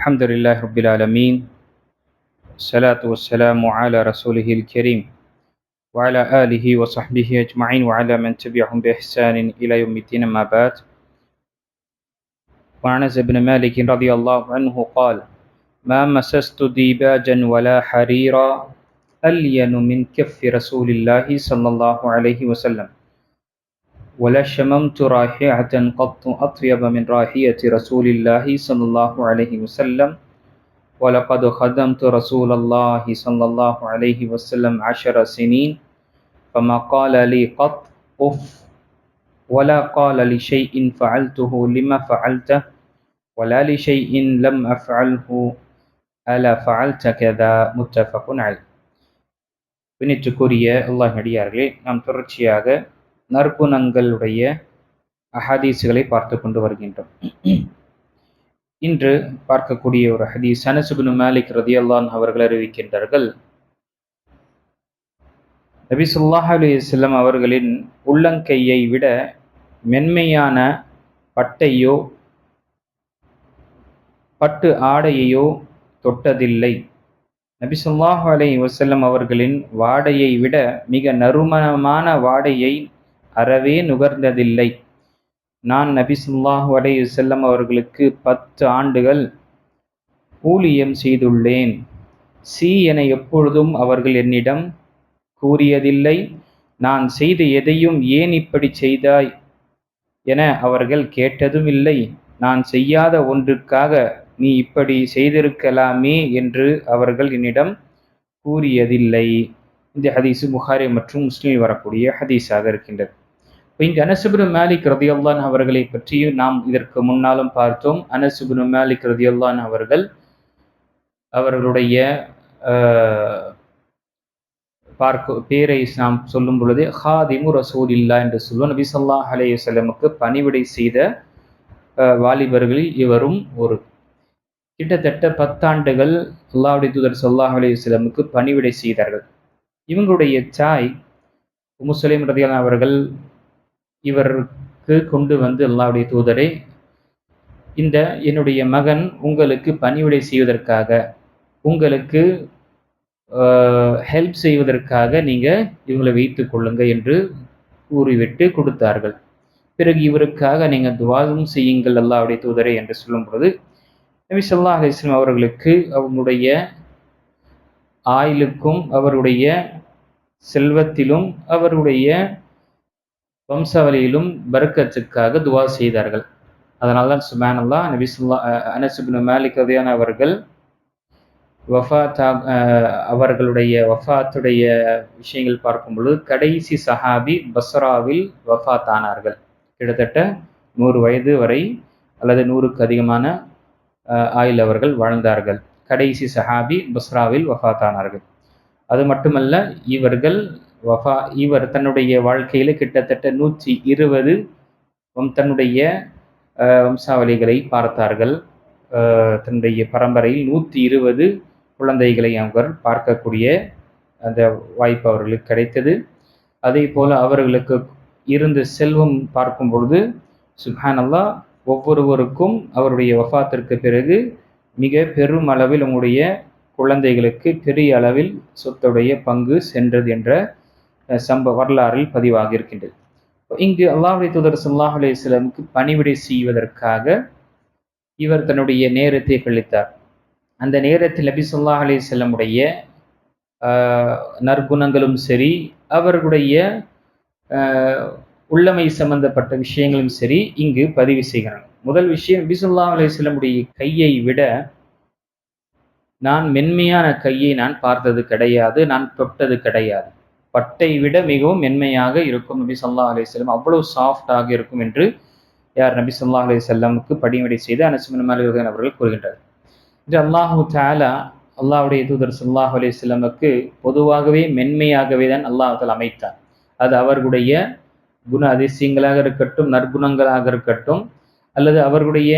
الحمد لله رب العالمين الصلاة والسلام على رسوله الكريم وعلى آله وصحبه أجمعين وعلى من تبعهم بإحسان إلى يوم الدين ما بعد. وعن بن مالك رضي الله عنه قال ما مسست ديباجا ولا حريرا ألين من كف رسول الله صلى الله عليه وسلم. ولا شممت رائحة قط أطيب من رائحة رسول الله صلى الله عليه وسلم ولقد خدمت رسول الله صلى الله عليه وسلم عشر سنين فما قال لي قط أف ولا قال لشيء فعلته لما فعلته ولا لشيء لم أفعله ألا فعلت كذا متفق عليه பின்னிட்டுக்குரிய அல்லாஹ் நடிகார்களே நாம் தொடர்ச்சியாக நற்குணங்களுடைய அஹதீஸுகளை பார்த்து கொண்டு வருகின்றோம். இன்று பார்க்கக்கூடிய ஒரு ஹதீஸ் அனசுபின் மாலிக் ரதியல்லான் அவர்கள் அறிவிக்கின்றார்கள். நபி சொல்லாஹ் அலிஸ்லம் அவர்களின் உள்ளங்கையை விட மென்மையான பட்டையோ பட்டு ஆடையையோ தொட்டதில்லை. நபி சொல்லாஹ் அலை வசல்லம் அவர்களின் வாடையை விட மிக நறுமணமான வாடையை அறவே நுகர்ந்ததில்லை. நான் நபி சொல்லாஹு அலை அவர்களுக்கு பத்து ஆண்டுகள் ஊழியம் செய்துள்ளேன். சி என எப்பொழுதும் அவர்கள் என்னிடம் கூறியதில்லை. நான் செய்த எதையும் ஏன் இப்படி செய்தாய்? என அவர்கள் கேட்டதும் இல்லை நான் செய்யாத ஒன்றுக்காக நீ இப்படி செய்திருக்கலாமே என்று அவர்கள் என்னிடம் கூறியதில்லை. இந்த ஹதீஸு புகாரி மற்றும் முஸ்லீம் வரக்கூடிய ஹதீஸாக இருக்கின்றது. இங்கு அனசுபுனு மாலிக் ரதியுல்லான் அவர்களை பற்றியும் நாம் இதற்கு முன்னாலும் பார்த்தோம். அனசுபுனு மாலிக் ரதியுல்லான் அவர்கள் அவர்களுடைய பார்க்க பேரை நாம் சொல்லும் பொழுது ஹாதிமு ரசூலில்லா என்று சொல்லுவோம். நபி சொல்லாஹ் அலையுசல்லமுக்கு பணிவிடை செய்த வாலிபர்களில் இவரும் ஒரு. கிட்டத்தட்ட பத்தாண்டுகள் அல்லாவுடைய தூதர் சொல்லாஹ் அலையுஸ்லமுக்கு பணிவிடை செய்தார்கள். இவங்களுடைய சாய் முசலிம் ரதியான் அவர்கள் இவருக்கு கொண்டு வந்து அல்லாவுடைய தூதரை இந்த என்னுடைய மகன் உங்களுக்கு பணிவிடை செய்வதற்காக உங்களுக்கு ஹெல்ப் செய்வதற்காக நீங்கள் இவங்களை வைத்து கொள்ளுங்க என்று கூறிவிட்டு கொடுத்தார்கள். பிறகு இவருக்காக நீங்கள் துவாதம் செய்யுங்கள் அல்லாவுடைய தூதரை என்று சொல்லும் பொழுது நபி சொல்லா அலிஸ்லாம் அவர்களுக்கு அவங்களுடைய ஆயிலுக்கும் அவருடைய செல்வத்திலும் அவருடைய வம்சாவளியிலும் பரக்கத்துக்காக துவா செய்தார்கள். அதனால தான் சுபானல்லா நபிசுல்லா அனசுபின் மாலிக் அதையான அவர்கள் வஃபாத்தா அவர்களுடைய வஃபாத்துடைய விஷயங்கள் பார்க்கும் பொழுது கடைசி சஹாபி பஸ்ராவில் வஃபாத் ஆனார்கள் கிட்டத்தட்ட நூறு வயது வரை அல்லது நூறுக்கு அதிகமான ஆயில் அவர்கள் வாழ்ந்தார்கள். கடைசி சஹாபி பஸ்ராவில் வஃபாத் ஆனார்கள் அது மட்டுமல்ல இவர்கள் வஃபா இவர் தன்னுடைய வாழ்க்கையில் கிட்டத்தட்ட நூற்றி இருபது தன்னுடைய வம்சாவளிகளை பார்த்தார்கள். தன்னுடைய பரம்பரையில் நூற்றி இருபது குழந்தைகளை அவர் பார்க்கக்கூடிய அந்த வாய்ப்பு அவர்களுக்கு கிடைத்தது. அதே போல் அவர்களுக்கு இருந்த செல்வம் பார்க்கும் பொழுது சுஹானல்லா ஒவ்வொருவருக்கும் அவருடைய வஃபாத்திற்கு பிறகு மிக பெரும் அளவில் உங்களுடைய குழந்தைகளுக்கு பெரிய அளவில் சொத்துடைய பங்கு சென்றது என்ற சம்ப வரலாறில் பதிவாக இருக்கின்றது. இங்கு அல்லாஹுடைய தூதர் சுல்லாஹ் அலையாமுக்கு பணிவிடை செய்வதற்காக இவர் தன்னுடைய நேரத்தை கழித்தார். அந்த நேரத்தில் நபி சொல்லாஹ் அலி செல்லமுடைய நற்குணங்களும் சரி அவர்களுடைய உள்ளமை சம்பந்தப்பட்ட விஷயங்களும் சரி இங்கு பதிவு செய்கிறாங்க முதல் விஷயம் நபி சொல்லா அலி கையை விட நான் மென்மையான கையை நான் பார்த்தது கிடையாது நான் தொட்டது கிடையாது. பட்டை விட மிகவும் மென்மையாக இருக்கும் நபி சொல்லா அலி செல்லம் அவ்வளவு சாஃப்டாக இருக்கும் என்று யார் நபி சொல்லா அலி செல்லமுக்கு படிவடை செய்து அனசுமன் அவர்கள் கூறுகின்றார். இது அல்லாஹு தாலா அல்லாஹுடைய தூதர் சொல்லாஹ் அலி செல்லமுக்கு பொதுவாகவே மென்மையாகவே தான் அல்லாஹால் அமைத்தார். அது அவர்களுடைய குண அதிசயங்களாக இருக்கட்டும் நற்குணங்களாக இருக்கட்டும் அல்லது அவர்களுடைய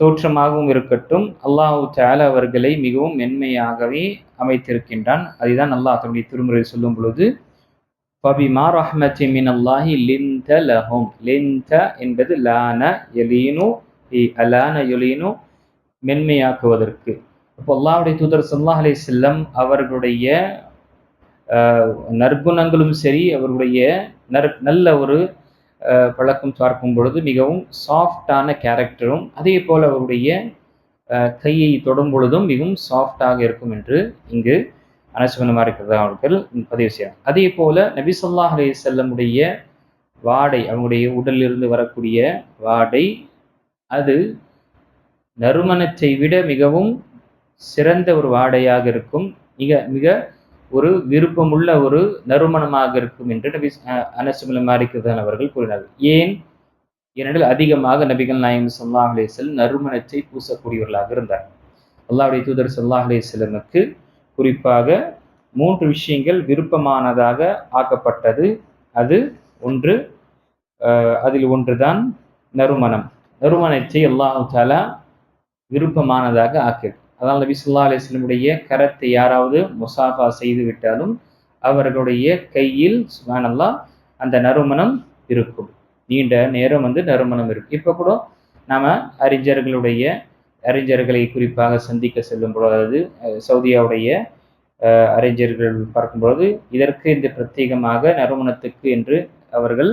தோற்றமாகவும் இருக்கட்டும் அல்லாஹு தால அவர்களை மிகவும் மென்மையாகவே அமைத்திருக்கின்றான். அதுதான் அல்லாஹ் தன்னுடைய திருமுறை சொல்லும் பொழுது பபிமா ரஹ்மத்தி மின் அல்லாஹி லிந்த லஹும். லிந்த என்பது லான எலீனு அலான எலீனு மென்மையாக்குவதற்கு. இப்போ அல்லாஹுடைய தூதர் சல்லாஹ் அலி செல்லம் அவர்களுடைய நற்குணங்களும் சரி அவர்களுடைய நற் நல்ல ஒரு பழக்கம் பார்க்கும் பொழுது மிகவும் சாஃப்டான கேரக்டரும் அதே போல் அவருடைய கையை தொடும் பொழுதும் மிகவும் சாஃப்டாக இருக்கும் என்று இங்கு அனசுவனமாக இருக்கிறதா அவர்கள் பதிவு செய்யலாம் அதே போல் நபிசல்லாஹ் அலி செல்லமுடைய வாடை அவங்களுடைய உடலிலிருந்து வரக்கூடிய வாடை அது நறுமணத்தை விட மிகவும் சிறந்த ஒரு வாடையாக இருக்கும். மிக மிக ஒரு விருப்பமுள்ள ஒரு நறுமணமாக இருக்கும் என்று நபி அனசுமல மாரிக்கிறதான் அவர்கள் கூறினார்கள். ஏன்? ஏனெனில் அதிகமாக நபிகள் நாயகம் ஸல்லல்லாஹு அலேசல் நறுமணத்தை பூசக்கூடியவர்களாக இருந்தார் அல்லாவுடைய தூதர் ஸல்லல்லாஹு அலேசலமுக்கு குறிப்பாக மூன்று விஷயங்கள் விருப்பமானதாக ஆக்கப்பட்டது. அது ஒன்று அதில் ஒன்றுதான் நறுமணம். நறுமணத்தை அல்லாஹு தாலா விருப்பமானதாக ஆக்கியது. அதனால் நபி ஸல்லல்லாஹு அலிஸ்லமுடைய கரத்தை யாராவது முசாஃபா செய்து விட்டாலும் அவர்களுடைய கையில் சுப்ஹானல்லாஹ் அந்த நறுமணம் இருக்கும். நீண்ட நேரம் வந்து நறுமணம் இருக்கும். இப்போ கூட நாம் அறிஞர்களுடைய அறிஞர்களை குறிப்பாக சந்திக்க செல்லும் பொழுது சவுதியாவுடைய அறிஞர்கள் பார்க்கும்பொழுது இதற்கு இந்த பிரத்யேகமாக நறுமணத்துக்கு என்று அவர்கள்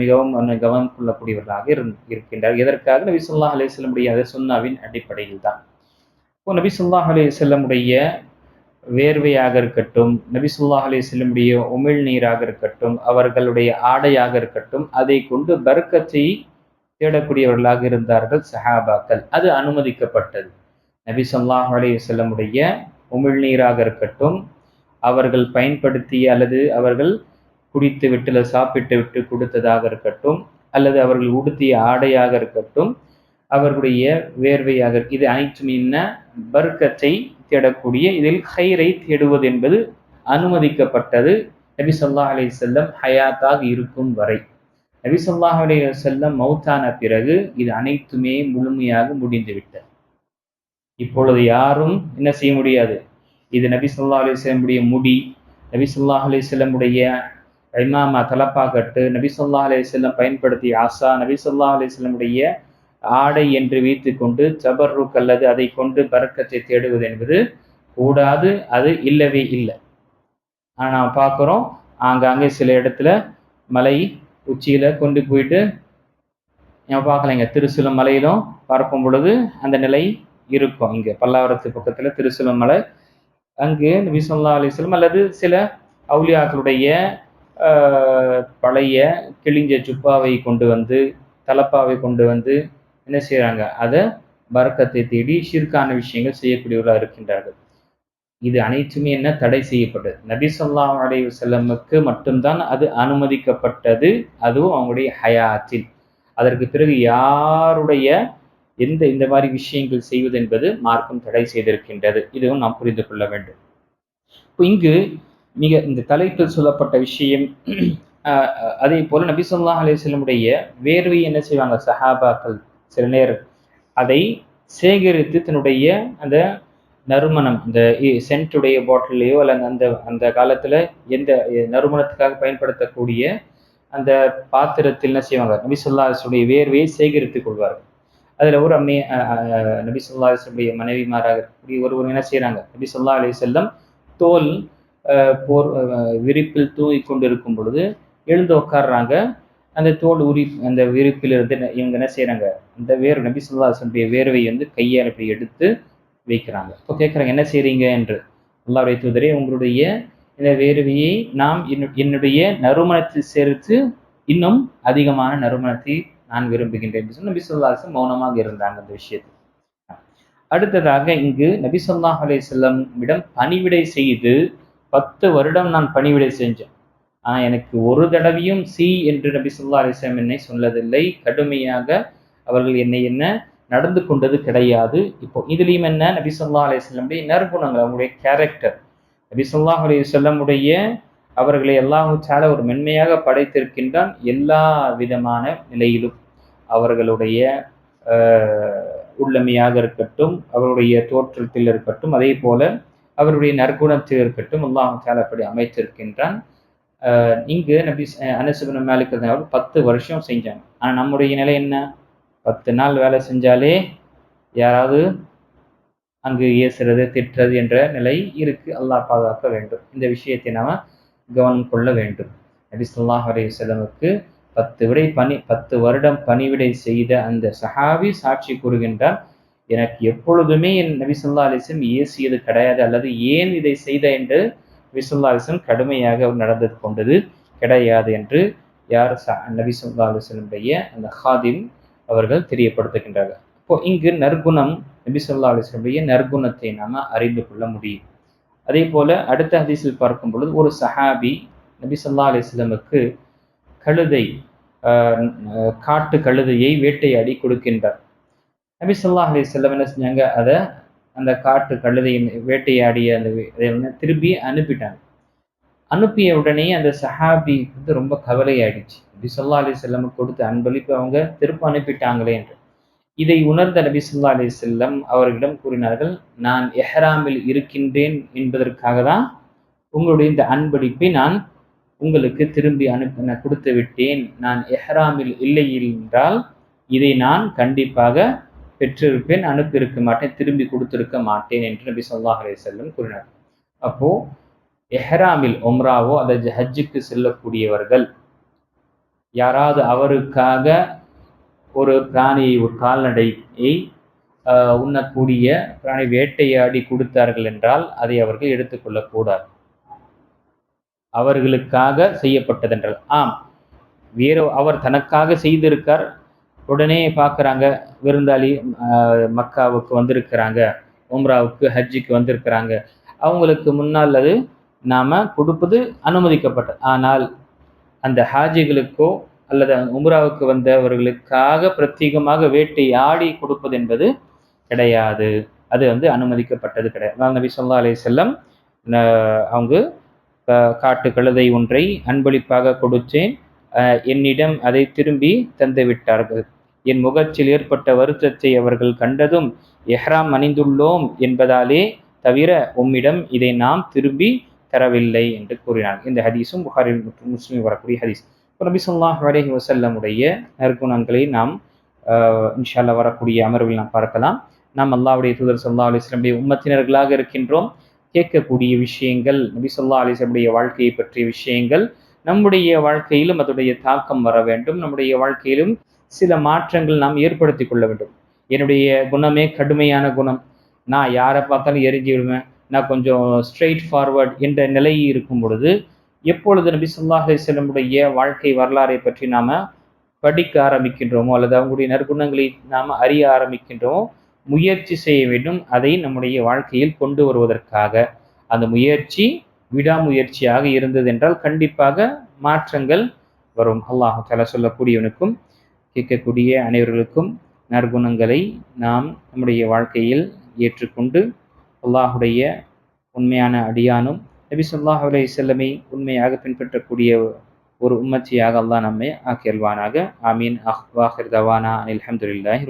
மிகவும் கவனம் கொள்ளக்கூடியவர்களாக இருக்கின்றார் எதற்காக நபி சொல்லா அலிஸ்லமுடைய வஸல்லமுடைய அடிப்படையில் தான் இப்போ நபி ஸல்லல்லாஹு அலி செல்லமுடைய வேர்வையாக இருக்கட்டும் நபி ஸல்லல்லாஹு அலி செல்லமுடைய உமிழ் நீராக இருக்கட்டும் அவர்களுடைய ஆடையாக இருக்கட்டும் அதை கொண்டு பர்க்கத்தை தேடக்கூடியவர்களாக இருந்தார்கள் சஹாபாக்கள். அது அனுமதிக்கப்பட்டது. நபி ஸல்லல்லாஹு செல்லமுடைய வஸல்லமுடைய உமிழ்நீராக இருக்கட்டும் அவர்கள் பயன்படுத்திய அல்லது அவர்கள் குடித்து விட்டு சாப்பிட்டு விட்டு கொடுத்ததாக இருக்கட்டும் அல்லது அவர்கள் உடுத்திய ஆடையாக இருக்கட்டும் அவர்களுடைய வேர்வையாக இது அனைத்தும் என்ன? பர்க்கத்தை தேடக்கூடிய இதில் ஹைரை தேடுவது என்பது அனுமதிக்கப்பட்டது. நபி சொல்லா அலி செல்லம் ஹயாத்தாக இருக்கும் வரை. நபி சொல்லா அலி செல்லம் மௌத்தான பிறகு இது அனைத்துமே முழுமையாக முடிந்துவிட்டது இப்பொழுது யாரும் என்ன செய்ய முடியாது? இது நபி சொல்லா அலி செல்லமுடைய முடி நபி சொல்லா அலி செல்லமுடைய இமாமா தலப்பாக்கட்டு நபி சொல்லா அலி செல்லம் பயன்படுத்திய ஆசா நபி சொல்லா அலி செல்லமுடைய ஆடை என்று வைத்துக்கொண்டு ஜபர்ருக் அல்லது அதை கொண்டு பறக்கத்தை தேடுவது என்பது கூடாது அது இல்லவே இல்லை. ஆனால் நாம் பார்க்குறோம் ஆங்காங்கே சில இடத்துல மலை உச்சியில் கொண்டு போயிட்டு நம்ம பார்க்கலைங்க? திருசூலம் மலையிலும் பார்க்கும் பொழுது அந்த நிலை இருக்கும். இங்கே பல்லாவரத்து பக்கத்தில் திருசூலம் மலை. அங்கு நபி அலிஸ்லம் அல்லது சில அவுலியாக்களுடைய பழைய கிழிஞ்ச ஜுப்பாவை கொண்டு வந்து தலப்பாவை கொண்டு வந்து என்ன செய்கிறாங்க அதை பறக்கத்தை தேடி ஷிர்கான விஷயங்கள் செய்யக்கூடியவர்களாக இருக்கின்றார்கள். இது அனைத்துமே என்ன? தடை செய்யப்பட்டது. நபி ஸல்லல்லாஹு அலைஹி செல்லமுக்கு மட்டும்தான் அது அனுமதிக்கப்பட்டது. அதுவும் அவங்களுடைய ஹயாத்தில். அதற்கு பிறகு யாருடைய எந்த இந்த மாதிரி விஷயங்கள் செய்வது என்பது மார்க்கம் தடை செய்திருக்கின்றது. இதுவும் நாம் புரிந்து கொள்ள வேண்டும். இப்போ இங்கு மிக இந்த தலைப்பில் சொல்லப்பட்ட விஷயம் அதே போல நபி ஸல்லல்லாஹு அலைஹி வேர்வை என்ன செய்வாங்க? சஹாபாக்கள் சில நேரம். அதை சேகரித்து தன்னுடைய அந்த நறுமணம் இந்த சென்ட்டுடைய பாட்டிலையோ அல்லது அந்த அந்த காலத்தில் எந்த நறுமணத்துக்காக பயன்படுத்தக்கூடிய அந்த பாத்திரத்தில் என்ன செய்வாங்க? நபி சொல்லாசுடைய வேர்வையை சேகரித்துக் கொள்வார்கள். அதில் ஒரு அம்மே அஹ், நபி சொல்லாசுடைய மனைவிமாராக இருக்கக்கூடிய ஒருவர் என்ன செய்கிறாங்க நபி சொல்லா அலி செல்லம் தோல் போர் விரிப்பில் தூங்கி கொண்டிருக்கும் பொழுது எழுந்து உட்கார்றாங்க. அந்த தோல் உரி அந்த விரிப்பிலிருந்து என்ன- இவங்க என்ன செய்கிறாங்க இந்த வேர் நபி சொல்லாசனுடைய வேர்வை வந்து கையால் இப்படி எடுத்து வைக்கிறாங்க. இப்போ கேட்குறாங்க என்ன செய்கிறீங்க என்று. அல்லாவுடைய தூதரே உங்களுடைய இந்த வேர்வையை நாம் என்னுடைய நறுமணத்தில் சேர்த்து இன்னும் அதிகமான நறுமணத்தை நான் விரும்புகின்றேன். என்று சொல்லி நபி சொல்லாசன் மௌனமாக இருந்தாங்க அந்த விஷயத்தில். அடுத்ததாக இங்கு நபி சொல்லாஹ் அலையம் இடம் பணிவிடை செய்து பத்து வருடம் நான் பணிவிடை செஞ்சேன். ஆனால் எனக்கு ஒரு தடவையும் சி என்று நபி சொல்லா அலிஸ்லாம் என்னை சொன்னதில்லை கடுமையாக அவர்கள் என்னை என்ன நடந்து கொண்டது கிடையாது. இப்போ இதுலேயும் என்ன நபி சொல்லா அலிஸ்லமுடைய நற்குணங்கள் அவங்களுடைய கேரக்டர் நபி சொல்லா அலையுடைய அவர்களை அல்லாஹு சால ஒரு மென்மையாக படைத்திருக்கின்றான் எல்லா விதமான நிலையிலும். அவர்களுடைய உள்ளமையாக இருக்கட்டும் அவருடைய தோற்றத்தில் இருக்கட்டும் அதே போல அவருடைய நற்குணத்தில் இருக்கட்டும் எல்லாம் சால அப்படி அமைத்திருக்கின்றான். இங்கு நபி அனசுபின் மேலுக்கு அவர் பத்து வருஷம் செஞ்சாங்க. ஆனால் நம்முடைய நிலை என்ன? பத்து நாள் வேலை செஞ்சாலே யாராவது அங்கு ஏசுறது திட்டுறது என்ற நிலை இருக்கு. அல்லாஹ் பாதுகாக்க வேண்டும். இந்த விஷயத்தை நாம் கவனம் கொள்ள வேண்டும். நபி சொல்லாஹ் செலவுக்கு பத்து விடை பணி பத்து வருடம் பணிவிடை செய்த அந்த சஹாபி சாட்சி கூறுகின்றார் எனக்கு எப்பொழுதுமே என் நபி சொல்லா அலிஸ்லம் ஏசியது கிடையாது அல்லது ஏன் இதை செய்த? என்று நபி கடுமையாக நடந்து கொண்டது. கிடையாது என்று யார் நபி சொல்லா அலிஸ்லமுடைய அந்த ஹாதிம் அவர்கள் தெரியப்படுத்துகின்றார்கள். இப்போ இங்கு நற்குணம் நபி சொல்லா நற்குணத்தை நாம அறிந்து கொள்ள முடியும். அதே போல அடுத்த ஹதீஸில் பார்க்கும் பொழுது ஒரு சஹாபி நபி சொல்லா அலிஸ்லமுக்கு கழுதை காட்டு கழுதையை வேட்டையாடி கொடுக்கின்றார். நபி சொல்லா அலி செல்லம் என்ன செஞ்சாங்க? அதை அந்த காட்டு கழுதையை வேட்டையாடிய அந்த திருப்பி அனுப்பிட்டாங்க. அனுப்பிய உடனே அந்த சஹாபி வந்து ரொம்ப கவலையாயிடுச்சு. நபி சொல்லா அலி செல்லம் கொடுத்த அன்பளிப்பு அவங்க திரும்ப அனுப்பிட்டாங்களே என்று. இதை உணர்ந்த நபி சொல்லா அலி செல்லம் அவர்களிடம் கூறினார்கள் நான் எஹ்ராமில் இருக்கின்றேன் என்பதற்காக தான் உங்களுடைய இந்த அன்பளிப்பை நான் உங்களுக்கு திரும்பி அனுப்ப நான் கொடுத்து விட்டேன். நான் எஹ்ராமில் இல்லை என்றால் இதை நான் கண்டிப்பாக பெற்றிருப்பேன் அனுப்பியிருக்க மாட்டேன் திரும்பி கொடுத்திருக்க மாட்டேன் என்று நபி சொல்லாஹ் அலி செல்லம் கூறினார். அப்போ எஹ்ராமில் ஒம்ராவோ அல்லது ஹஜ்ஜுக்கு செல்லக்கூடியவர்கள் யாராவது அவருக்காக ஒரு பிராணியை ஒரு கால்நடையை உண்ணக்கூடிய பிராணி வேட்டையாடி கொடுத்தார்கள் என்றால் அதை அவர்கள் எடுத்துக்கொள்ளக்கூடாது அவர்களுக்காக செய்யப்பட்டதென்றால் ஆம். வேறு அவர் தனக்காக செய்திருக்கார் உடனே பார்க்குறாங்க விருந்தாளி மக்காவுக்கு வந்திருக்கிறாங்க உம்ராவுக்கு ஹஜ்ஜிக்கு வந்திருக்கிறாங்க. அவங்களுக்கு முன்னால் அது நாம் கொடுப்பது அனுமதிக்கப்பட்டது. ஆனால் அந்த ஹாஜிகளுக்கோ அல்லது உம்ராவுக்கு வந்தவர்களுக்காக பிரத்யேகமாக வேட்டை ஆடி கொடுப்பது என்பது கிடையாது. அது வந்து அனுமதிக்கப்பட்டது கிடையாது. நபி சொல்லா அலி செல்லம் அவங்க காட்டு கழுதை ஒன்றை அன்பளிப்பாக கொடுத்தேன். என்னிடம் அதை திரும்பி தந்து விட்டார்கள் என் முகத்தில் ஏற்பட்ட வருத்தத்தை அவர்கள் கண்டதும் எஹ்ராம் அணிந்துள்ளோம் என்பதாலே தவிர உம்மிடம் இதை நாம் திரும்பி தரவில்லை என்று கூறினார் இந்த ஹதீஸும் புகாரில் மற்றும் முஸ்லீம் வரக்கூடிய ஹதீஸ். நபி சொல்லாஹ் அலஹி வசல்லமுடைய நற்குணங்களை நாம் இன்ஷால்லா வரக்கூடிய அமர்வில் நாம் பார்க்கலாம். நாம் அல்லாவுடைய தூதர் சொல்லா அலிஸ்லமுடைய உம்மத்தினர்களாக இருக்கின்றோம். கேட்கக்கூடிய விஷயங்கள் நபி சொல்லா அலிஸ்லமுடைய வாழ்க்கையை பற்றிய விஷயங்கள் நம்முடைய வாழ்க்கையிலும் அதனுடைய தாக்கம் வர வேண்டும். நம்முடைய வாழ்க்கையிலும் சில மாற்றங்கள் நாம் ஏற்படுத்தி கொள்ள வேண்டும். என்னுடைய குணமே கடுமையான குணம். நான் யாரை பார்த்தாலும் எரிஞ்சு விடுவேன். நான் கொஞ்சம் ஸ்ட்ரெயிட் ஃபார்வர்ட் என்ற நிலை இருக்கும் பொழுது எப்பொழுது நபி சொல்லாஹ் செல்லமுடைய வாழ்க்கை வரலாறை பற்றி நாம் படிக்க ஆரம்பிக்கின்றோமோ அல்லது அவங்களுடைய நற்குணங்களை நாம் அறிய ஆரம்பிக்கின்றோமோ முயற்சி செய்ய வேண்டும். அதை நம்முடைய வாழ்க்கையில் கொண்டு வருவதற்காக. அந்த முயற்சி விடாமுயற்சியாக இருந்தது என்றால் கண்டிப்பாக மாற்றங்கள் வரும். அல்லாஹு தலா சொல்லக்கூடியவனுக்கும் கேட்கக்கூடிய அனைவர்களுக்கும் நற்குணங்களை நாம் நம்முடைய வாழ்க்கையில் ஏற்றுக்கொண்டு அல்லாஹுடைய உண்மையான அடியானும் நபி சொல்லாஹ் அலை செல்லமை உண்மையாக பின்பற்றக்கூடிய ஒரு உம்மச்சியாக அல்லாஹ் நம்மை ஆக்கியல்வானாக. ஆமீன். அஹ்வாஹிர் தவானா அனில் அஹமதுல்லாஹி